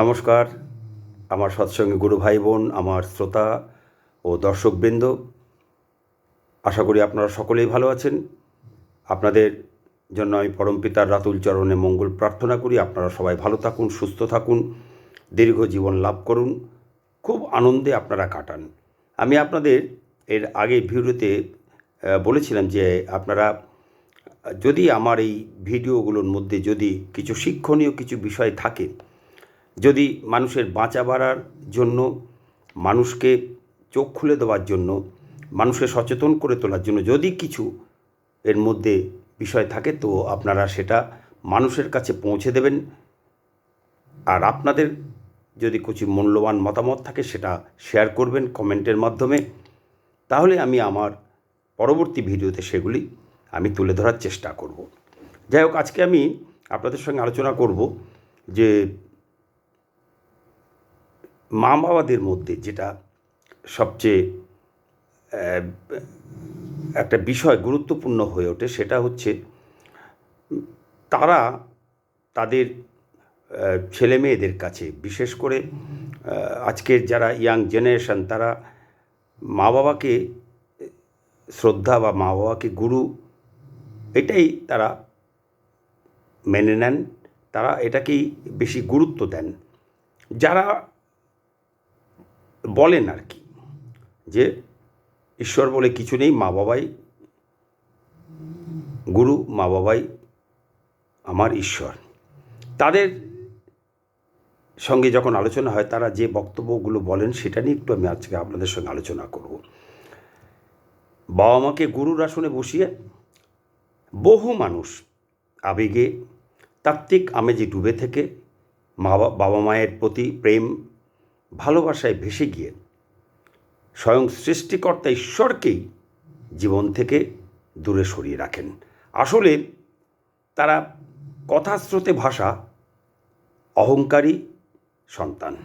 নমস্কার। আমার সৎসঙ্গে গুরু ভাই বোন আমার শ্রোতা ও দর্শকবৃন্দ, আশা করি আপনারা সকলেই ভালো আছেন। আপনাদের জন্য আমি পরমপিতার রাতুল চরণে মঙ্গল প্রার্থনা করি। আপনারা সবাই ভালো থাকুন, সুস্থ থাকুন, দীর্ঘ জীবন লাভ করুন, খুব আনন্দে আপনারা কাটান। আমি আপনাদের এর আগে ভিডিওতে বলেছিলাম যে আপনারা যদি আমার এই ভিডিওগুলোর মধ্যে যদি কিছু শিক্ষণীয় কিছু বিষয় থাকে যদি মানুষের বাঁচা বাড়ার জন্য, মানুষকে চোখ খুলে দেওয়ার জন্য, মানুষকে সচেতন করে তোলার জন্য যদি কিছু এর মধ্যে বিষয় থাকে, তো আপনারা সেটা মানুষের কাছে পৌঁছে দেবেন। আর আপনাদের যদি কিছু মূল্যবান মতামত থাকে, সেটা শেয়ার করবেন কমেন্টের মাধ্যমে। তাহলে আমি আমার পরবর্তী ভিডিওতে সেগুলি আমি তুলে ধরার চেষ্টা করব। যাই হোক, আজকে আমি আপনাদের সঙ্গে আলোচনা করব যে মা বাবাদের মধ্যে যেটা সবচেয়ে একটা বিষয় গুরুত্বপূর্ণ হয়ে ওঠে সেটা হচ্ছে, তারা তাদের ছেলে মেয়েদের কাছে বিশেষ করে আজকের যারা ইয়াং জেনারেশন তারা মা বাবাকে, শ্রদ্ধা বা মা বাবাকে গুরু এটাই তারা মেনে নেন, তারা এটাকেই বেশি গুরুত্ব দেন। যারা বলেন আর কি, যে ঈশ্বর বলে কিছু নেই, মা বাবাই গুরু, মা বাবাই আমার ঈশ্বর। তাদের সঙ্গে যখন আলোচনা হয়, তারা যে বক্তব্যগুলো বলেন, সেটা নিয়ে একটু আমি আজকে আপনাদের সঙ্গে আলোচনা করব। বাবা মাকে গুরুর আসনে বসিয়ে বহু মানুষ আবেগে তাত্ত্বিক আমেজে ডুবে থেকে মা, বাবা মায়ের প্রতি প্রেম ভালোবাসায় ভেসে গিয়ে স্বয়ং সৃষ্টিকর্তা ঈশ্বরকেই জীবন থেকে দূরে সরিয়ে রাখেন। আসলে তারা কথাস্রোতে ভাষা অহংকারী সন্তান।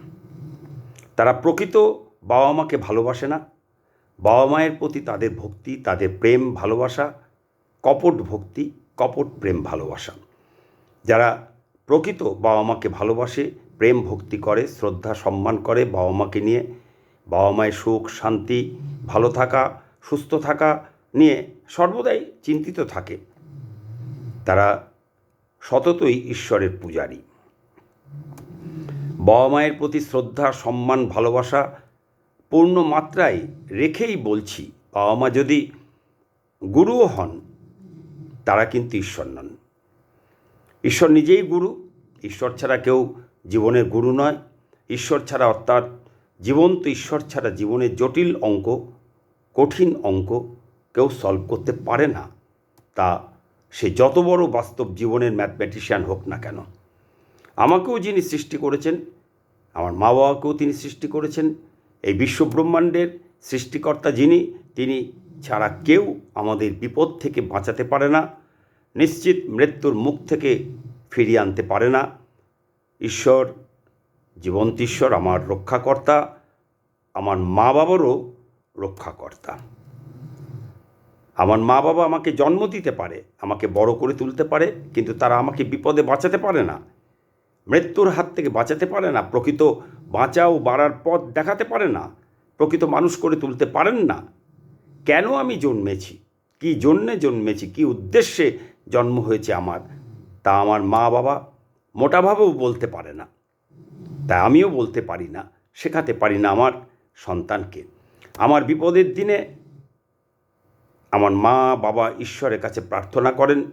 তারা প্রকৃত বাবা মাকে ভালোবাসে না। বাবা মায়ের প্রতি তাদের ভক্তি, তাদের প্রেম, ভালোবাসা, কপট ভক্তি, কপট প্রেম, ভালোবাসা। যারা প্রকৃত বাবা মাকে ভালোবাসে প্রেম ভক্তি করে, শ্রদ্ধা সম্মান করে বাবা মাকে নিয়ে। বাবা মায়ের সুখ, শান্তি, ভালো থাকা, সুস্থ থাকা নিয়ে সর্বদাই চিন্তিত থাকে। তারা সততই ঈশ্বরের পূজারী। বাবা মায়ের প্রতি শ্রদ্ধা, সম্মান, ভালোবাসা পূর্ণ মাত্রায় রেখেই বলছি, বাবা মা যদি গুরুও হন, তারা কিন্তু ঈশ্বর নন। ঈশ্বর নিজেই গুরু, ঈশ্বর ছাড়া কেউ জীবনের গুরু নয়, ঈশ্বর ছাড়া অর্থাৎ জীবন্ত ঈশ্বর ছাড়া জীবনের জটিল অঙ্ক, কঠিন অঙ্ক কেউ সলভ করতে পারে না। তা সে যত বড় বাস্তব জীবনের ম্যাথমেটিশিয়ান হোক না কেন। আমাকেও যিনি সৃষ্টি করেছেন, আমার মা বাবাকেও তিনি সৃষ্টি করেছেন, এই বিশ্বব্রহ্মাণ্ডের সৃষ্টিকর্তা যিনি, তিনি ছাড়া কেউ আমাদের বিপদ থেকে বাঁচাতে পারে না, নিশ্চিত মৃত্যুর মুখ থেকে ফিরিয়ে আনতে পারে না। ঈশ্বর, জীবন্ত ঈশ্বর, আমার রক্ষাকর্তা, আমার মা বাবারও রক্ষাকর্তা। আমার মা বাবা আমাকে জন্ম দিতে পারে, আমাকে বড় করে তুলতে পারে, কিন্তু তারা আমাকে বিপদে বাঁচাতে পারে না, মৃত্যুর হাত থেকে বাঁচাতে পারে না, প্রকৃত বাঁচা ও বাড়ার পথ দেখাতে পারে না, প্রকৃত মানুষ করে তুলতে পারেন না। কেন আমি জন্মেছি? কি জন্যে জন্মেছি? কি উদ্দেশ্যে জন্ম হয়েছে আমার? তা আমার মা বাবা মোটাভাবেও বলতে পারে না। তাই আমিও বলতে পারি না, শেখাতে পারি না আমার সন্তানকে। আমার বিপদের দিনে আমার মা, বাবা ঈশ্বরের কাছে প্রার্থনা করেন।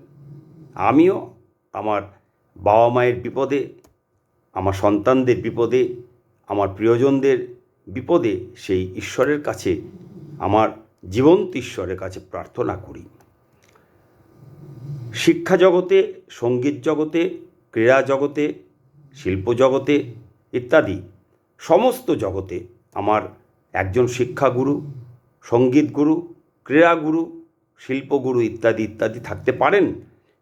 আমিও আমার বাবা মায়ের বিপদে, আমার সন্তানদের বিপদে, আমার প্রিয়জনদের বিপদে সেই ঈশ্বরের কাছে, আমার জীবন্ত ঈশ্বরের কাছে প্রার্থনা করি। শিক্ষা জগতে, সংগীত জগতে ক্রীড়া জগতে, শিল্প জগতে ইত্যাদি সমস্ত জগতে আমার একজন শিক্ষাগুরু, সংগীত গুরু ক্রীড়াগুরু শিল্পগুরু ইত্যাদি ইত্যাদি থাকতে পারেন।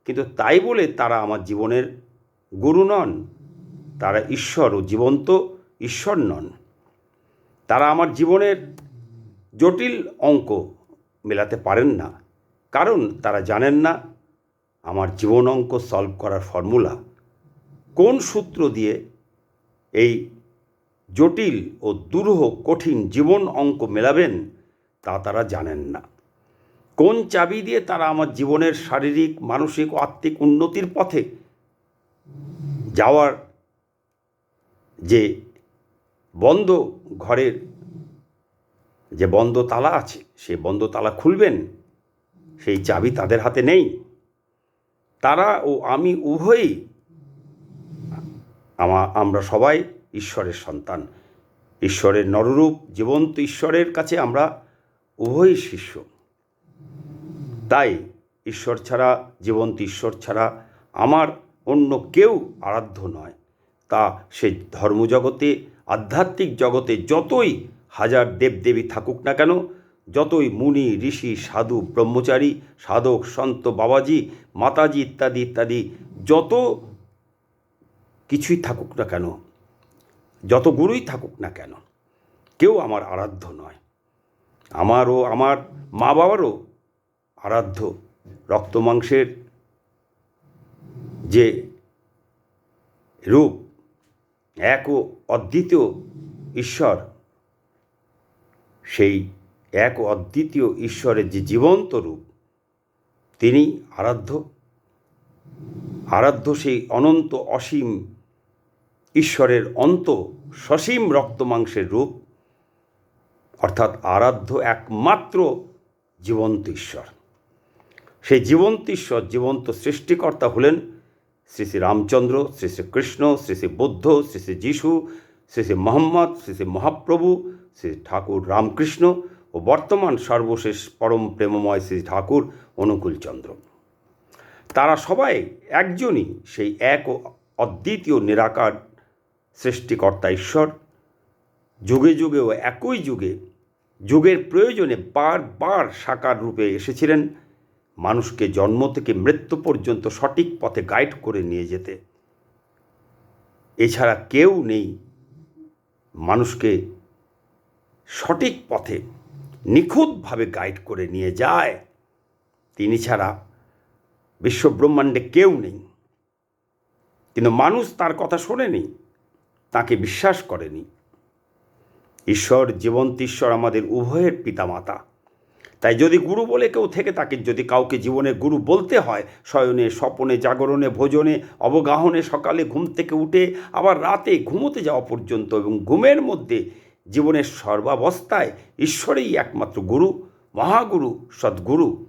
কিন্তু তাই বলে তারা আমার জীবনের গুরু নন। তারা ঈশ্বর ও জীবন্ত ঈশ্বর নন। তারা আমার জীবনের জটিল অঙ্ক মেলাতে পারেন না। কারণ তারা জানেন না, আমার জীবন অঙ্ক সলভ করার ফর্মুলা কোন সূত্র দিয়ে এই জটিল ও দুরূহ কঠিন জীবন অঙ্ক মেলাবেন তা তারা জানেন না। কোন চাবি দিয়ে তারা আমার জীবনের শারীরিক, মানসিক ও আত্মিক উন্নতির পথে যাওয়ার যে বন্ধ ঘরের যে বন্ধ তালা আছে সেই বন্ধ তালা খুলবেন, সেই চাবি তাদের হাতে নেই। তারা ও আমি উভয়ই আমা, আমরা সবাই ঈশ্বরের সন্তান। ঈশ্বরের নররূপ, জীবন্ত ঈশ্বরের কাছে আমরা উভয়ই শিষ্য। তাই ঈশ্বর ছাড়া, জীবন্ত ঈশ্বর ছাড়া আমার অন্য কেউ আরাধ্য নয়। তা সে ধর্মজগতে, আধ্যাত্মিক জগতে যতই হাজার দেবদেবী থাকুক না কেন, যতই মুনি, ঋষি, সাধু, ব্রহ্মচারী, সাধক, সন্ত, বাবাজি, মাতাজি ইত্যাদি ইত্যাদি, যত কিছুই থাকুক না কেন? যত গুরুই থাকুক না কেন? কেউ আমার আরাধ্য নয়। আমারও, আমার মা বাবারও আরাধ্য রক্তমাংসের যে রূপ, এক ও অদ্বিতীয় ঈশ্বর, সেই এক অদ্বিতীয় ঈশ্বরের যে জীবন্ত রূপ, তিনি আরাধ্য। আরাধ্য সেই অনন্ত অসীম ঈশ্বরের অন্ত সসীম রক্তমাংসের রূপ, অর্থাৎ আরাধ্য একমাত্র জীবন্ত ঈশ্বর। সেই জীবন্ত ঈশ্বর, জীবন্ত সৃষ্টিকর্তা হলেন শ্রী শ্রী রামচন্দ্র, শ্রী শ্রী কৃষ্ণ, শ্রী শ্রী বুদ্ধ, শ্রী শ্রী যিশু, শ্রী শ্রী মোহাম্মদ, শ্রী শ্রী মহাপ্রভু, শ্রী ঠাকুর রামকৃষ্ণ ও বর্তমান সর্বশেষ পরম প্রেমময় শ্রী ঠাকুর অনুকূলচন্দ্র। তারা সবাই একজনই সেই এক ও অদ্বিতীয় নিরাকার সৃষ্টিকর্তা ঈশ্বর। যুগে যুগে ও একই যুগে যুগের প্রয়োজনে বারবার সাকার রূপে এসেছিলেন। মানুষকে জন্ম থেকে মৃত্যু পর্যন্ত সঠিক পথে গাইড করে নিয়ে যেতে। এছাড়া কেউ নেই মানুষকে সঠিক পথে নিখুঁতভাবে গাইড করে নিয়ে যায়। তিনি ছাড়া বিশ্বব্রহ্মাণ্ডে কেউ নেই। কিন্তু মানুষ তার কথা শোনেনি। তাকে বিশ্বাস করেনি। ঈশ্বর জীবন্ত ঈশ্বর আমাদের উভয়ের পিতামাতা। তাই যদি গুরু বলে কেউ থেকে তাকে যদি কাউকে জীবনে গুরু বলতে হয়, শয়নে, স্বপনে, জাগরণে, ভোজনে, অবগাহনে, সকালে ঘুম থেকে উঠে, আবার রাতে ঘুমোতে যাওয়া পর্যন্ত এবং ঘুমের মধ্যে জীবনের সর্বাবস্থায় ঈশ্বরেই একমাত্র গুরু, মহাগুরু, সদ্গুরু।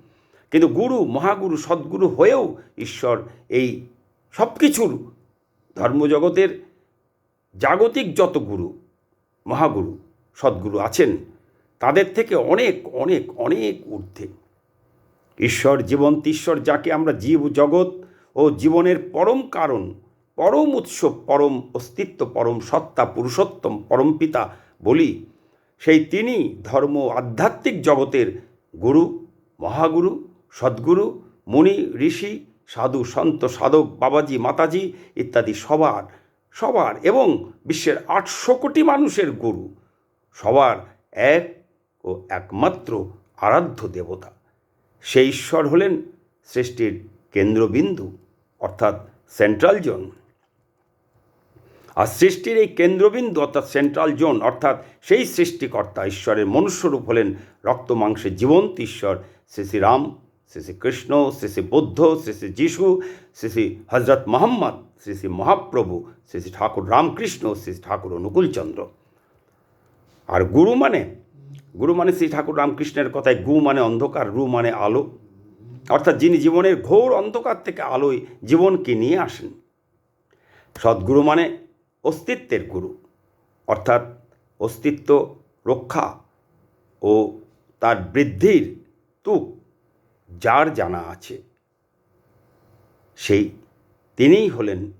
কিন্তু গুরু, মহাগুরু, সদ্গুরু হয়েও ঈশ্বর এই সব কিছুর ধর্মজগতের জাগতিক যত গুরু, মহাগুরু, সদ্গুরু আছেন, তাদের থেকে অনেক অনেক অনেক ঊর্ধ্বে। ঈশ্বর জীবন্ত, ঈশ্বর যাকে আমরা জীব জগৎ ও জীবনের পরম কারণ, পরম উৎস, পরম অস্তিত্ব, পরম সত্তা, পুরুষোত্তম, পরম পিতা বলি, সেই তিনি ধর্ম আধ্যাত্মিক জগতের গুরু, মহাগুরু, সদ্গুরু, মুনি, ঋষি, সাধু, সন্ত, সাধক, বাবাজি, মাতাজি ইত্যাদি সবার সবার এবং বিশ্বের আটশো কোটি মানুষের গুরু, সবার এক ও একমাত্র আরাধ্য দেবতা। সেই ঈশ্বর হলেন সৃষ্টির কেন্দ্রবিন্দু, অর্থাৎ সেন্ট্রাল জোন আর সৃষ্টির এই কেন্দ্রবিন্দু, অর্থাৎ সেন্ট্রাল জোন অর্থাৎ সেই সৃষ্টিকর্তা, ঈশ্বরের মনুষ্যরূপ হলেন রক্ত মাংসের জীবন্ত ঈশ্বর, শ্রী শ্রী রাম, শ্রী শ্রী কৃষ্ণ, শ্রী শ্রী বুদ্ধ, শ্রী শ্রী যিশু, শ্রী শ্রী হজরত মোহাম্মদ। শ্রী শ্রী মহাপ্রভু, শ্রী শ্রী ঠাকুর রামকৃষ্ণ, শ্রী ঠাকুর অনুকূলচন্দ্র। আর গুরু মানে? গুরু মানে শ্রী ঠাকুর রামকৃষ্ণের কথায় গু মানে অন্ধকার, রু মানে আলো। অর্থাৎ যিনি জীবনের ঘোর অন্ধকার থেকে আলোয় জীবনকে নিয়ে আসেন। সদ্গুরু মানে অস্তিত্বের গুরু। অর্থাৎ অস্তিত্ব, রক্ষা ও তার বৃদ্ধির তুক যার জানা আছে। সেই তিনিই হলেন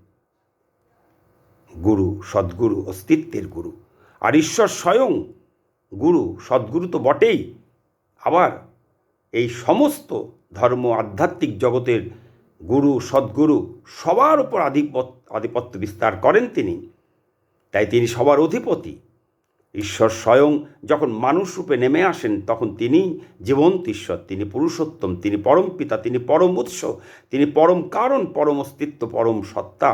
গুরু, সদ্গুরু, অস্তিত্বের গুরু। আর ঈশ্বর স্বয়ং গুরু, সদ্গুরু তো বটেই। আবার এই সমস্ত ধর্ম, আধ্যাত্মিক জগতের গুরু, সদ্গুরু সবার উপর আধিপত্য আধিপত্য বিস্তার করেন তিনি। তাই তিনি সবার অধিপতি। ঈশ্বর স্বয়ং যখন মানুষ রূপে নেমে আসেন, তখন তিনি জীবন্ত ঈশ্বর, তিনি পুরুষোত্তম, তিনি পরম পিতা, তিনি পরম উৎস, তিনি পরম কারণ, পরম অস্তিত্ব, পরম সত্তা।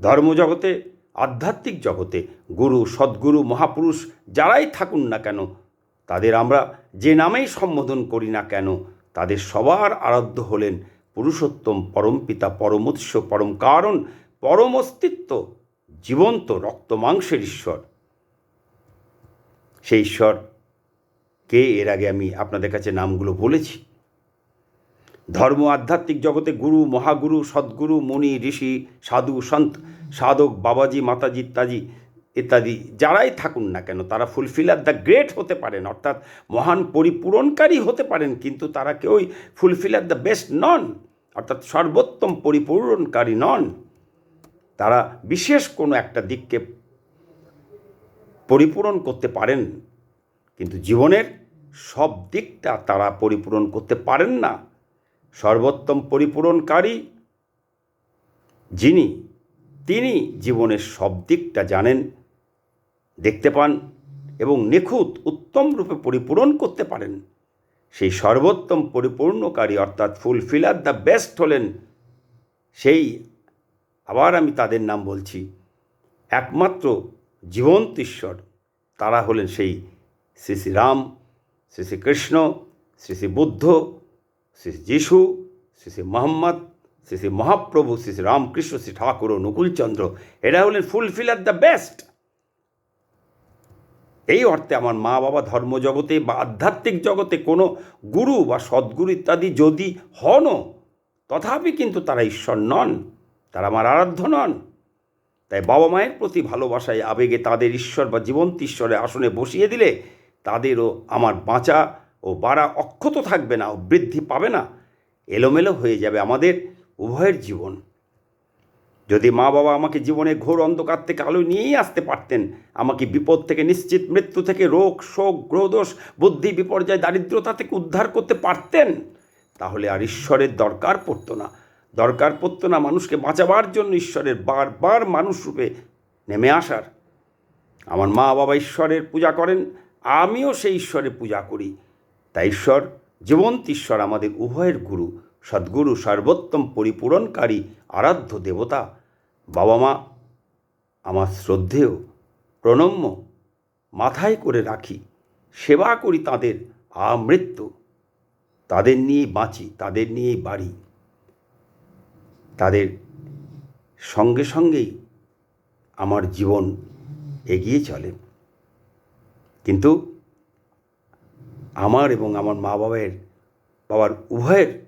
ধর্মজগতে, আধ্যাত্মিক জগতে, গুরু, সদ্গুরু, মহাপুরুষ যারাই থাকুন না কেন, তাদের আমরা যে নামেই সম্বোধন করি না কেন, তাদের সবার আরাধ্য হলেন পুরুষোত্তম পরমপিতা পরমোৎস পরম কারণ, পরম অস্তিত্ব, জীবন্ত রক্ত মাংসের ঈশ্বর। সেই ঈশ্বর, কে? এর আগে আমি আপনাদের কাছে নামগুলো বলেছি। ধর্ম আধ্যাত্মিক জগতে গুরু, মহাগুরু, সদ্গুরু, মুনি, ঋষি, সাধু, সন্ত, সাধক, বাবাজি, মাতাজি, ইত্যাদি ইত্যাদি যারাই থাকুন না কেন, তারা ফুলফিলার দ্য গ্রেট হতে পারেন, অর্থাৎ মহান পরিপূরণকারী হতে পারেন, কিন্তু তারা কেউই ফুলফিলার দ্য বেস্ট নন, অর্থাৎ সর্বোত্তম পরিপূরণকারী নন। তারা বিশেষ কোনো একটা দিককে পরিপূরণ করতে পারেন। কিন্তু জীবনের সব দিকটা তারা পরিপূরণ করতে পারেন না। সর্বোত্তম পরিপূরণকারী যিনি, তিনি জীবনের সব দিকটা জানেন, দেখতে পান এবং নিখুঁত, উত্তম রূপে পরিপূরণ করতে পারেন। সেই সর্বোত্তম পরিপূর্ণকারী অর্থাৎ ফুলফিলার দ্য বেস্ট হলেন সেই, আবার আমি তাদের নাম বলছি, একমাত্র জীবন্ত ঈশ্বর। তারা হলেন সেই শ্রী শ্রী রাম শ্রী শ্রী কৃষ্ণ শ্রী শ্রী বুদ্ধ শ্রী যিশু শ্রী শ্রী মোহাম্মদ শ্রী শ্রী মহাপ্রভু শ্রী শ্রী রামকৃষ্ণ, শ্রী ঠাকুর ও নকুলচন্দ্র। এরা হলেন ফুলফিলার দ্য বেস্ট। এই অর্থে আমার মা বাবা ধর্মজগতে বা আধ্যাত্মিক জগতে কোনো গুরু বা সদ্গুরু ইত্যাদি যদি হনও, তথাপি কিন্তু তারা ঈশ্বর নন। তারা আমার আরাধ্য নন। তাই বাবা মায়ের প্রতি ভালোবাসায় আবেগে তাদের ঈশ্বর বা জীবন্ত ঈশ্বরের আসনে বসিয়ে দিলে তাদেরও আমার বাঁচা ও বাড়া অক্ষত থাকবে না ও বৃদ্ধি পাবে না। এলোমেলো হয়ে যাবে আমাদের উভয়ের জীবন। যদি মা বাবা আমাকে জীবনে ঘোর অন্ধকার থেকে আলো নিয়েই আসতে পারতেন, আমাকে বিপদ থেকে, নিশ্চিত মৃত্যু থেকে, রোগ, শোক, গ্রহদোষ, বুদ্ধি, বিপর্যয়, দারিদ্রতা থেকে উদ্ধার করতে পারতেন, তাহলে আর ঈশ্বরের দরকার পড়তো না। দরকার পড়তো না মানুষকে বাঁচাবার জন্য ঈশ্বরের বারবার মানুষ রূপে নেমে আসার। আমার মা বাবা ঈশ্বরের পূজা করেন, আমিও সেই ঈশ্বরের পূজা করি। তাই ঈশ্বর জীবন্ত ঈশ্বর, আমাদের উভয়ের গুরু, সদ্গুরু, সর্বোত্তম পরিপূরণকারী, আরাধ্য দেবতা। বাবা মা আমার শ্রদ্ধেয়, প্রণম্য, মাথায় করে রাখি, সেবা করি তাদের আমৃত্যু। তাদের নিয়েই বাঁচি, তাদের নিয়েই বাড়ি। তাদের সঙ্গে সঙ্গেই আমার জীবন এগিয়ে চলে। কিন্তু আমার এবং আমার মা বাবার বাবার উভয়ের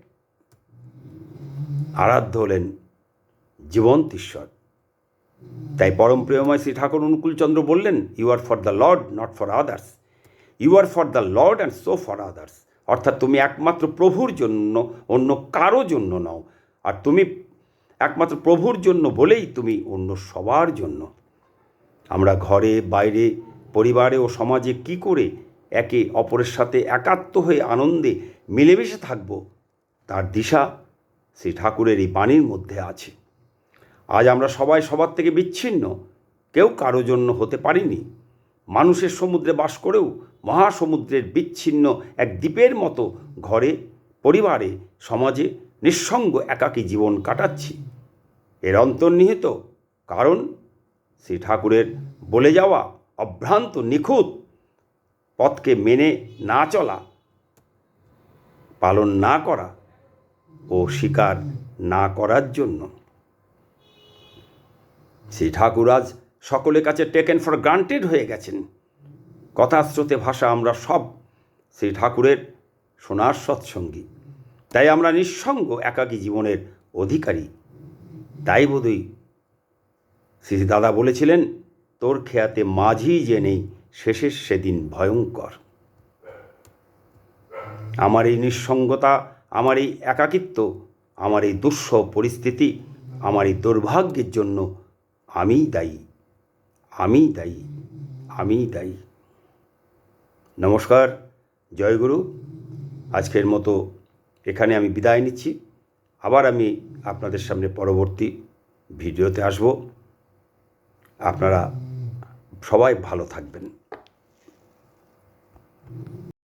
আরাধ্য হলেন জীবন্ত ঈশ্বর। তাই পরম প্রিয়ময় শ্রী ঠাকুর অনুকূলচন্দ্র বললেন you are for the lord not for others you are for the lord and so for others অর্থাৎ তুমি একমাত্র প্রভুর জন্য, অন্য কারও জন্য নও। আর তুমি একমাত্র প্রভুর জন্য বলেই তুমি অন্য সবার জন্য। আমরা ঘরে, বাইরে, পরিবারে ও সমাজে কি করে একে অপরের সাথে একাত্ম হয়ে আনন্দে মিলেমিশে থাকব, তার দিশা শ্রী ঠাকুরের এই বাণীর মধ্যে আছে। আজ আমরা সবাই সবার থেকে বিচ্ছিন্ন, কেউ কারও জন্য হতে পারিনি। মানুষের সমুদ্রে বাস করেও মহাসমুদ্রের বিচ্ছিন্ন এক দ্বীপের মতো ঘরে, পরিবারে, সমাজে নিঃসঙ্গ একাকী জীবন কাটাচ্ছি। এর অন্তর্নিহিত কারণ শ্রী ঠাকুরের বলে যাওয়া অভ্রান্ত নিখুঁত পথকে মেনে না চলা, পালন না করা ও স্বীকার না করার জন্য। শ্রী ঠাকুর আজ সকলের কাছে টেকেন ফর গ্রান্টেড হয়ে গেছেন। কথা স্রোতে ভাষা আমরা সব শ্রী ঠাকুরের সোনার সৎসঙ্গী। তাই আমরা নিঃসঙ্গ একাকী জীবনের অধিকারী। তাই বোধই শ্রী দাদা বলেছিলেন, তোর খেয়াতে মাঝি যে নেই শেষের সেদিন ভয়ঙ্কর। আমার এই নিঃসঙ্গতা, আমার এই একাকিত্ব, আমার এই দুঃসহ পরিস্থিতি, আমার এই দুর্ভাগ্যের জন্য আমিই দায়ী আমিই দায়ী আমিই দায়ী। নমস্কার জয়গুরু আজকের মতো এখানে আমি বিদায় নিচ্ছি। আবার আমি আপনাদের সামনে পরবর্তী ভিডিওতে আসব। আপনারা সবাই ভালো থাকবেন।